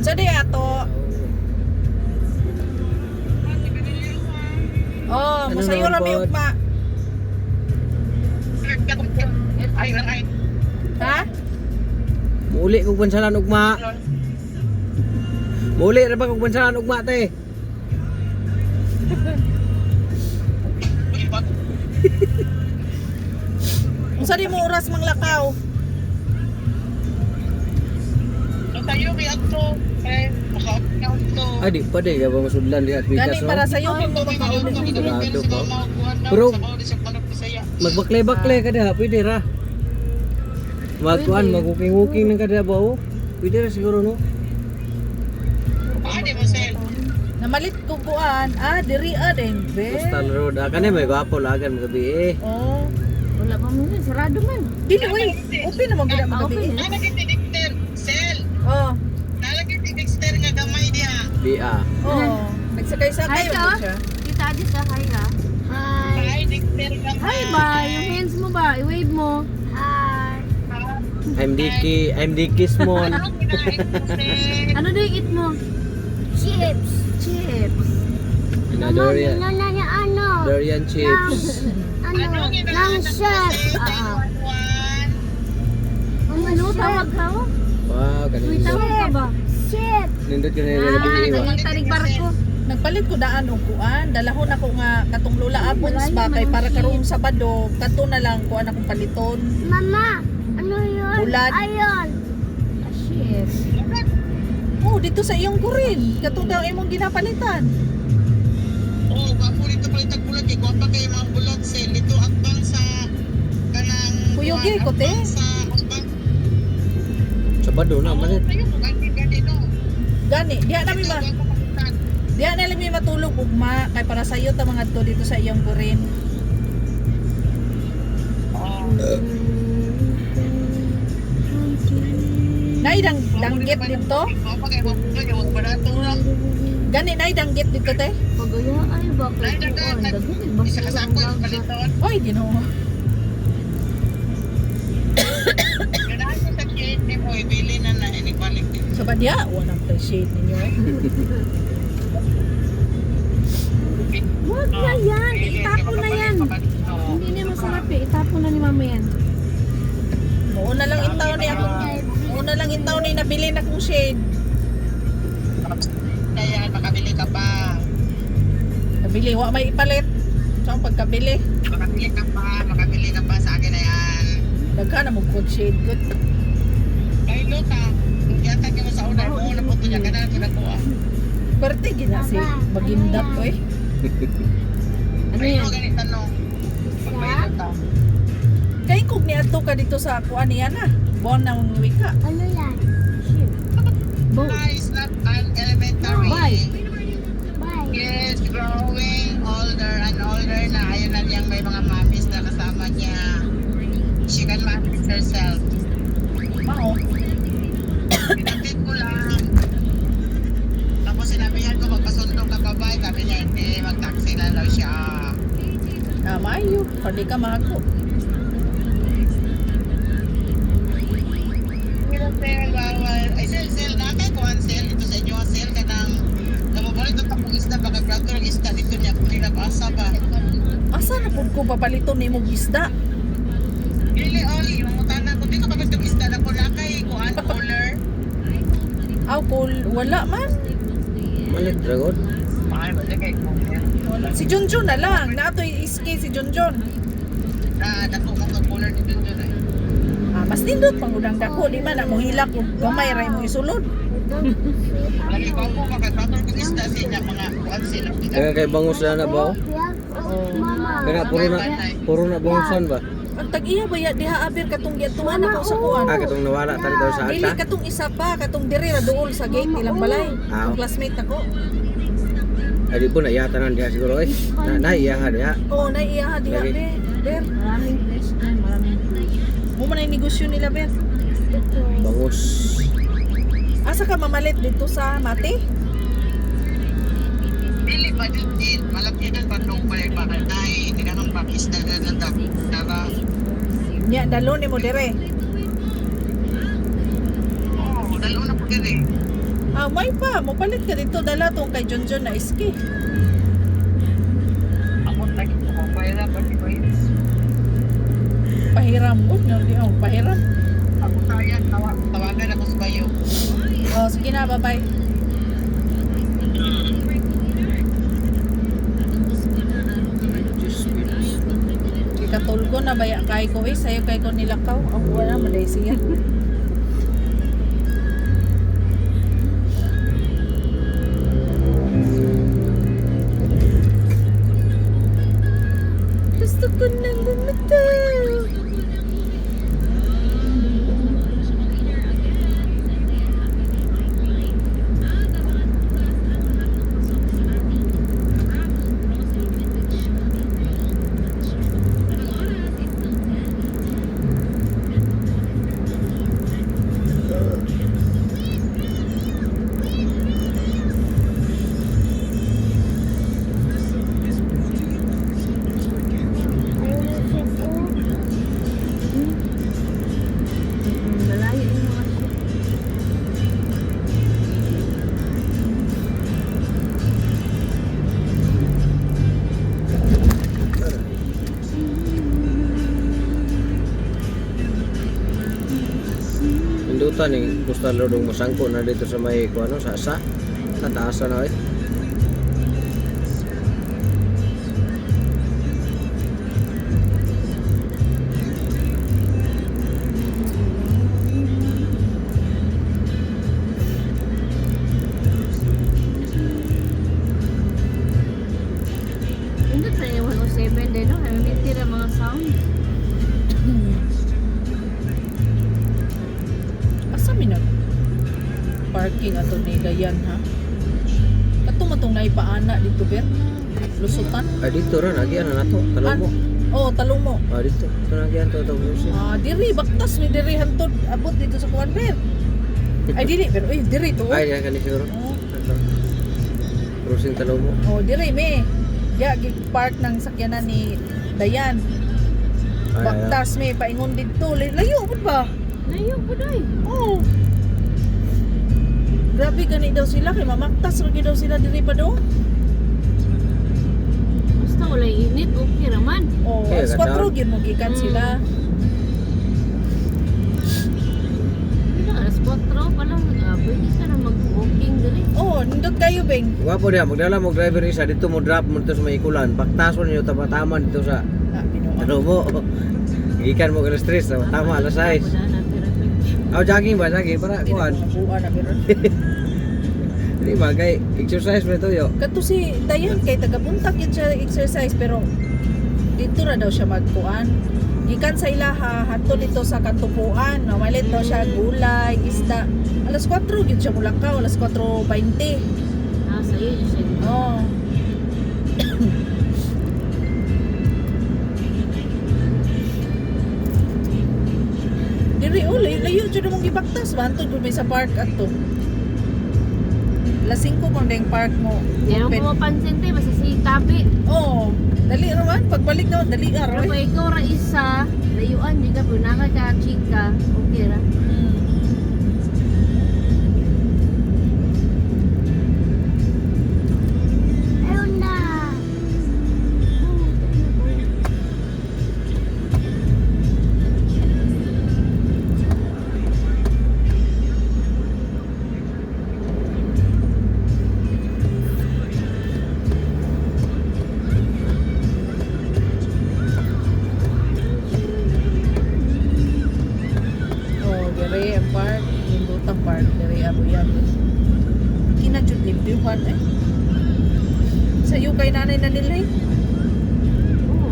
Sa di ato. Oh, Ano masayo naman ra mi ugma. Ay, ay. Ha? Muli kog bansalan ugma. Muli ra ba kog bansalan ugma te? Unsa di mo oras manglakaw? Tayo may ato. Eh, maka-out to. Ay di pa di ka ba masudlan di at Gani para no? sa iyo mo makauli. Sigurado pa. Pero, Magbakle-bakle ka da, pwede ra. Magkuan, maguking-uking ng kada ba oh. Pwede ra siguro no. Paano mo, Sel? Namalit ko kuan. Ah, diri ah din. Be. Coastal Road. Ah, kanay may gwapo lagan mga gabi eh. Oh. Wala pa mo yun, sarado man. Dili oy. Open naman gud ang gabi. open. Nalagay ni Di ah. Oh. Nagsakay-sakay Hi, mo ka. siya. Kita aja sa hi ha. Hi. Hi, Dexter. Hi ba? Yung hands mo ba? I-wave mo. Hi. I'm Dicky, I'm Dicky Small. Ano? Ano daw yung eat mo? Chips. Chips. Na Dorian. na niya ano? Dorian chips. Ano? Ano Sel? Ah, Taiwan. Ano? Tawag ka? Wow, Uy, kanina. tawag ka ba? Chips. Nindot ka na yung Ah, gabi iwa. naging tarig barko. Nagpalit ko daan og kuan. Dalahon ako nga katong lula apons ba kay para karong Sabado kato na lang kuan akong paliton. Mama, ano yun? Ulan. Ayon. Chips. Oh, dito sa iyong kurin. Katong daw imong ginapalitan. Oh, gwapo dito pala bulag kay gwapa kay mga bulag Sel. Dito atbang sa kanang Kuyogi ko, te. Sa atbang. Sabado na, malit. Gani gani no. Gani, diha na mi ma diha na mi matulog ugma kay para sa iyo ta mga to dito sa iyong kurin. Nay dang danggit dito. Gani nay danggit dito te. Pagaya ay ba? Nay, ko, daghan ba Isa ka sa ako paliton. Oy, Ginoo. Ganahan sa kid ni mo ibili na na. Sa badya, wala appreciate ninyo. Huwag na yan. Itapon na yan. Hindi na masarap eh. Itapon na ni mama yan. Muuna lang intaw ni ako. Muuna lang intaw ni nabili na kong shade. Kaya makabili ka pa. Nabili, wa may ipalit. So, pagkabili, Makabili ka pa. Makabili ka pa sa akin na yan. dagha na mo good shade good. Ay, Luta. Niya ka na ko na ko ah. Pwerte gina si Bagindat ko eh. Ano yan? no, ganit tanong. Pag may Luta. Kay kog ni ato ka dito sa kuan niya na. Bon na mong wika. Ano yan? Bo. Bye, is not an elementary. Bye. Bye. Yes, growing older and older na. Ayun na niyang may mga mommies na kasama niya. She can manage herself. Mao. Pinatid ko lang. Sinabihan ko magpasundo ka pa ba? Sabi niya hindi, mag-taxi na daw siya. Ah, maayo. Pwede ka mahako. Pero bawal. Ay, sel, sel, nakay ko ang sel dito sa inyo. Sel ka ng ito tapong isda. Baka grab ko ng isda dito niya. Kung nabasa ba? Asa na pud ko papaliton ni mong isda? Dili, oli. Yung mutana ko. Di ko kapag itong isda na ko lakay. Kuan, cooler. Aw, kul wala man. Malit dragon. Ay. Si Junjun na lang. Natoy iski si Junjun. Na, dako mo ka cooler dito dito. eh. Ah, mas nindot pang udang dako. Di man mo hilak kung gamay ray mo isulod. Lagi ko ako makagratol ko isda sa inyo. Mga kuan sila. Kaya kay bangus na na ba? oh? Kaya puro na puro na bangusan ba? Ang tag-iya ba ya diha aber katong giatuan ako sa kuan. Ah, katong nawala tali daw sa Dili ata. katong isa pa, katong diri ra dool sa gate nilang balay. Ah. Ang classmate nako. Ay di po na iyata na diha siguro eh. Na na iya ha diha. Oh, naiya diha be. Ber, Maraming na, maraming mo man negosyo nila ber. Bangus. Asa ka mamalit dito sa Mati? Dili ba din? Malapit ang bandong pa rin bakal tayo. Hindi ka nang pakis na na na na Nya dalo ni mo dire. Oo, dalawa na po din eh. Ah, may pa. Mapalit ka dito. Dala tong kay John John na iski. Ako lagi ko magpahirap pati ko. Pahiram. Oh, hindi ako. Pahiram. Ako tawa, tawagan ako sa bayo. Oh, sige na. Bye-bye. Ikatulgo na baya kay ko eh. Sa'yo kay ko nilakaw. Ako wala. Maday siya. Pindutan ni Costa Lodong masangko na dito sa may kuano sa sa tataasan na eh. Parking ato ni Dayan ha? Kato matong naipaana dito ber. Lusutan. Ay dito ra nagyan na nato talo mo. Oh, talong mo. Ah dito. Ito nagyan to to music. Ah, diri baktas mi diri hantod abot dito sa kuan ber. Ay dili pero eh diri to. Ay yan kani siguro. Oh, Ito. Cruising talo mo. oh diri me. Ya gi park ng sakyanan ni Dayan. Ay, ay, Baktas me paingon dito. Lay- Layo pud ba? Layo po doy. Oh. Grabe gani daw sila kay mamaktas ra daw sila diri pa do. Basta wala init, okay raman. Oh, Okay. 4 gyud mo gikan Mm. sila. Hindi alas 4 pa lang. Pwede ka na mag-walking dali. Oh, nindot kayo beng. Gwapo dia magdala mo driver isa dito mo drop mo dito sa may ikulan. Baktason niyo tama-tama dito sa Ah, ano mo. Ikan mo alas 3 so, tama alas 6. Na, Aw jogging ba jogging para kuan. Buwa na pero. Di ba kay exercise mo to yo. Kato si Dayan kay tagapuntak yun siya exercise pero dito ra daw siya magkuan. Gikan sa ilaha hato dito sa kantupuan, no, malit daw siya gulay, isda. Alas 4 gyud siya mulakaw, alas 4:20. ah, sa'yo yun siya. Oh. Jud mong gibaktas ba antud may sa park ato. Lasing ko kung deng park mo. Hindi mo mapansin tayo, basta si Tabi. Oo. Dali raman. Pagbalik na, dali ka Pero ikaw ra isa, layuan, di ka, kung naka ka, chika, okay ra. Mm. Park. Diri abo yan. Kinajud limpyuhan eh. Sa'yo kay nanay na nila eh. Oo.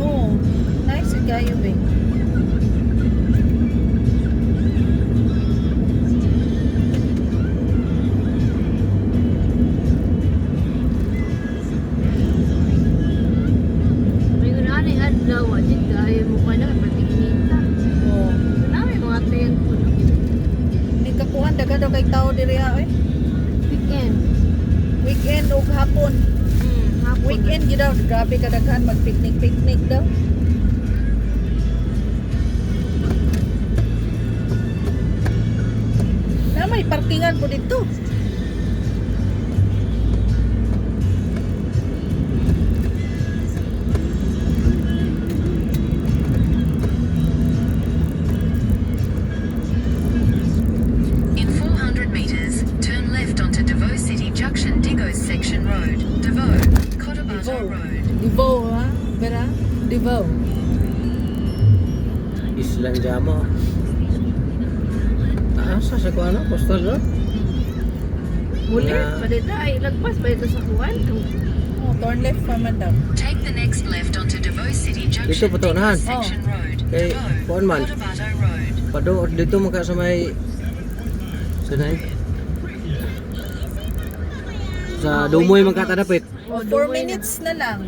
Oo. Nice kayo eh. Tao diri ha eh. Weekend. Weekend o hapon. Hmm, hapon. Weekend gid daw. Grabe ka daghan. Mag-picnic-picnic daw. Na may parkingan po dito. Jama. Asa sa ko ano? Coastal Road? Muli, Wala. padita ay lagpas ba ito sa kuwan? Oh, turn left pa man daw. Take the next left onto Devoe City Junction Dito pa to, nahan? Digos Section Road, Kay, kuan man? Cotabato Road. Pado dito maka sa may Sanay? Sa Dumoy man katadapit. Oh, 4 Dumoy na. minutes na lang.